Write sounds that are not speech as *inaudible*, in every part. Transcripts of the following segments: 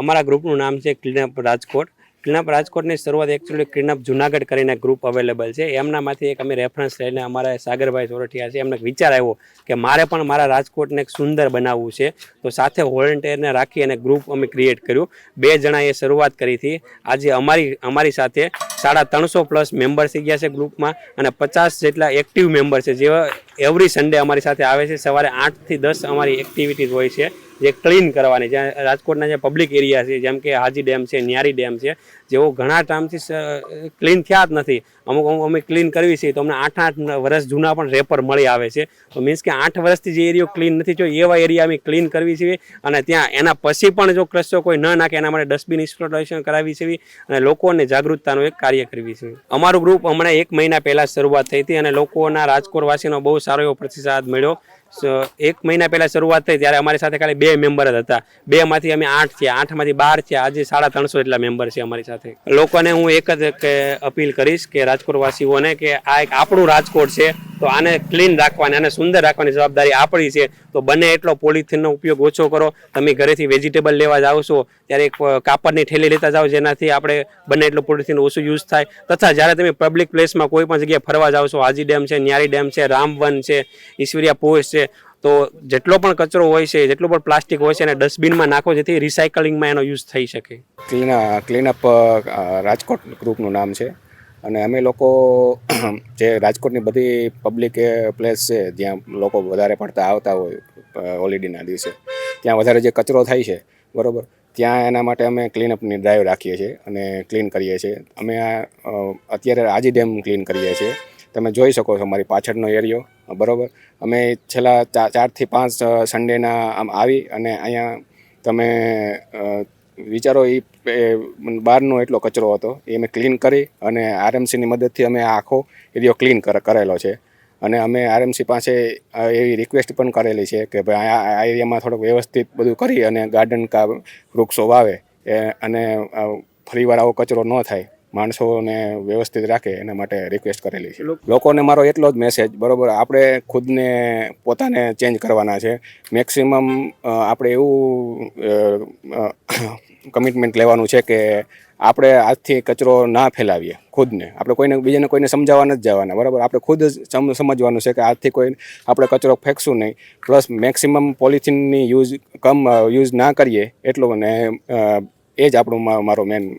અમારા ગ્રુપનું નામ છે ક્લીનઅપ રાજકોટ. ક્લીનઅપ રાજકોટની શરૂઆત એકચ્યુઅલી ક્લીનઅપ જુનાગઢ કરીને ગ્રુપ અવેલેબલ છે. એમનામાંથી એક અમે રેફરન્સ લઈને અમારા સાગરભાઈ સોરઠિયા છે, એમને વિચાર આવ્યો કે મારે પણ મારા રાજકોટને એક સુંદર બનાવવું છે. તો સાથે વોલન્ટિયરને રાખી અને ગ્રુપ અમે ક્રિએટ કર્યું. બે જણાએ શરૂઆત કરી હતી. આજે અમારી અમારી સાથે સાડા ત્રણસો પ્લસ મેમ્બર થઈ ગયા છે ગ્રુપમાં અને પચાસ જેટલા એક્ટિવ મેમ્બર છે. જેવા એવરી સન્ડે અમારી સાથે આવે છે. સવારે આઠથી દસ અમારી એક્ટિવિટીઝ હોય છે. જે ક્લીન કરવાની, જ્યાં રાજકોટના જે પબ્લિક એરિયા છે, જેમ કે હાજી ડેમ છે, ન્યારી ડેમ છે, જેઓ ઘણા ટાઈમથી ક્લીન થયા જ નથી. અમુક અમુક, અમે ક્લીન કરવી છે તો અમને આઠ આઠ વર્ષ જૂના પણ રેપર મળી આવે છે. તો મીન્સ કે આઠ વર્ષથી જે એરિયો ક્લીન નથી થયો, એવા એરિયા અમે ક્લીન કરવી છે. અને ત્યાં, એના પછી પણ જો ક્રસ્યો કોઈ ન નાખે, એના માટે ડસ્ટબિન ઇન્સ્ટોલેશન કરાવી છે. અને લોકોને જાગૃતતાનું એક કાર્ય કરવી છે. અમારું ગ્રુપ હમણાં એક મહિના પહેલાં શરૂઆત થઈ હતી અને લોકોના રાજકોટવાસીનો બહુ સારો એવો પ્રતિસાદ મળ્યો. એક મહિના પહેલાં શરૂઆત થઈ ત્યારે અમારી સાથે ખાલી બે મેમ્બર જ હતા. બેમાંથી અમે આઠ થયા. આઠમાંથી બાર થયા. આજે સાડા ત્રણસો જેટલા મેમ્બર છે અમારી સાથે. લોકોને હું એક જ અપીલ કરીશ કે રાજકોટવાસીઓને કે આ એક આપણું રાજકોટ છે. તો આને ક્લીન રાખવાની આને સુંદર રાખવાની જવાબદારી આપણી છે. તો બને એટલો પોલિથીનનો ઉપયોગ ઓછો કરો. તમે ઘરેથી વેજીટેબલ લેવા જાઓ છો, ત્યારે એક કાપડની થેલી લેતા જાઓ જેનાથી આપણે બને એટલો પોલિથીન ઓછું યુઝ થાય. તથા જ્યારે તમે પબ્લિક પ્લેસમાં કોઈ પણ જગ્યાએ ફરવા જાઓ છો, હાજી ડેમ છે, ન્યારી ડેમ છે, રામવન છે, ઈશ્વરિયા પોસ્ટ છે, તો જેટલો પણ કચરો હોય છે, જેટલું પણ પ્લાસ્ટિક હોય છે, એને ડસ્ટબિનમાં નાખો જેથી રિસાયકલિંગમાં એનો યુઝ થઈ શકે. ક્લીન ક્લીનઅપ રાજકોટ ગ્રુપનું નામ છે. અને અમે લોકો *clears throat* જે રાજકોટની બધી પબ્લિક પ્લેસ છે, જ્યાં લોકો વધારે પડતા આવતા હોય હોલિડેના દિવસે, ત્યાં વધારે જે કચરો થાય છે, બરાબર, ત્યાં એના માટે અમે ક્લીનઅપની ડ્રાઈવ રાખીએ છીએ અને ક્લીન કરીએ છીએ. અમે આ અત્યારે આજી ડેમ ક્લીન કરીએ છીએ. તમે જોઈ શકો છો મારી પાછળનો એરિયો, બરાબર. અમે છેલ્લા ચારથી પાંચ સન્ડેના આમ આવી અને અહીંયા તમે વિચારો એ બહારનો એટલો કચરો હતો એ અમે ક્લીન કરી અને આરએમસીની મદદથી અમે આખો એરિયો ક્લીન કરેલો છે. અને અમે આરએમસી પાસે એવી રિક્વેસ્ટ પણ કરેલી છે કે ભાઈ આ એરિયામાં થોડુંક વ્યવસ્થિત બધું કરી અને ગાર્ડન કા વૃક્ષો વાવે. એ અને ફરીવાર આવો કચરો ન થાય. માણસોને વ્યવસ્થિત રાખે એના માટે રિક્વેસ્ટ કરેલી છે. લોકોને મારો એટલો જ મેસેજ બરાબર આપણે ખુદને પોતાને ચેન્જ કરવાના છે. મેક્સિમમ આપણે એવું કમિટમેન્ટ લેવાનું છે કે આપણે આજથી કચરો ના ફેલાવીએ, ખુદને. આપણે કોઈને, બીજાને કોઈને સમજાવવા નથી જવાના, બરાબર? આપણે ખુદ જ સમ- સમજવાનું છે કે આજથી કોઈ આપણે કચરો ફેંકશું નહીં. પ્લસ મેક્સિમમ પોલિથીનની યુઝ કમ યુઝ ના કરીએ એટલું ને એ જ આપણું મારો મેન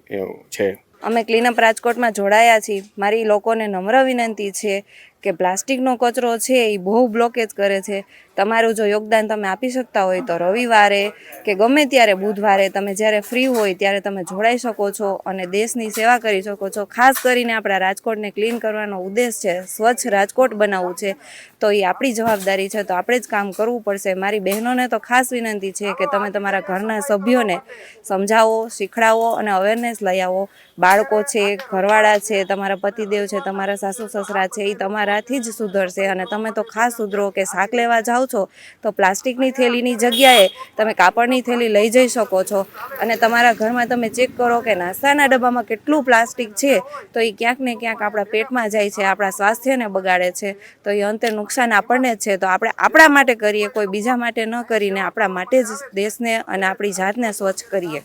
છે. અમે ક્લીનઅપ રાજકોટમાં જોડાયા છીએ. મારી લોકોને નમ્ર વિનંતી છે કે પ્લાસ્ટિકનો કચરો છે એ બહુ બ્લોકેજ કરે છે. તમારું જો યોગદાન તમે આપી શકતા હોય તો રવિવારે કે ગમે ત્યારે બુધવારે તમે જ્યારે ફ્રી હોય ત્યારે તમે જોડાઈ શકો છો અને દેશની સેવા કરી શકો છો. ખાસ કરીને આપણા રાજકોટને ક્લીન કરવાનો ઉદ્દેશ છે, સ્વચ્છ રાજકોટ બનાવવું છે. તો એ આપણી જવાબદારી છે. તો આપણે જ કામ કરવું પડશે. મારી બહેનોને તો ખાસ વિનંતી છે કે તમે તમારા ઘરના સભ્યોને સમજાવો, શીખડાવો અને અવેરનેસ લઈ આવો. બાળકો છે, ઘરવાળા છે, તમારા પતિદેવ છે, તમારા સાસુ સસરા છે, એ તમારાથી જ સુધરશે અને તમે તો ખાસ સુધરો કે શાક લેવા જાઓ છો, તો પ્લાસ્ટિકની થેલીની જગ્યાએ તમે કાપડની થેલી લઈ જઈ શકો છો. અને તમારા ઘરમાં તમે ચેક કરો કે નાસ્તાના ડબ્બામાં કેટલું પ્લાસ્ટિક છે, તો એ ક્યાંક ને ક્યાંક આપણા પેટમાં જાય છે, આપણા સ્વાસ્થ્યને બગાડે છે, તો એ અંતે નુકસાન આપણને જ છે. તો આપણે આપણા માટે કરીએ, કોઈ બીજા માટે ન કરીને આપણા માટે જ દેશને અને આપણી જાતને સ્વચ્છ કરીએ.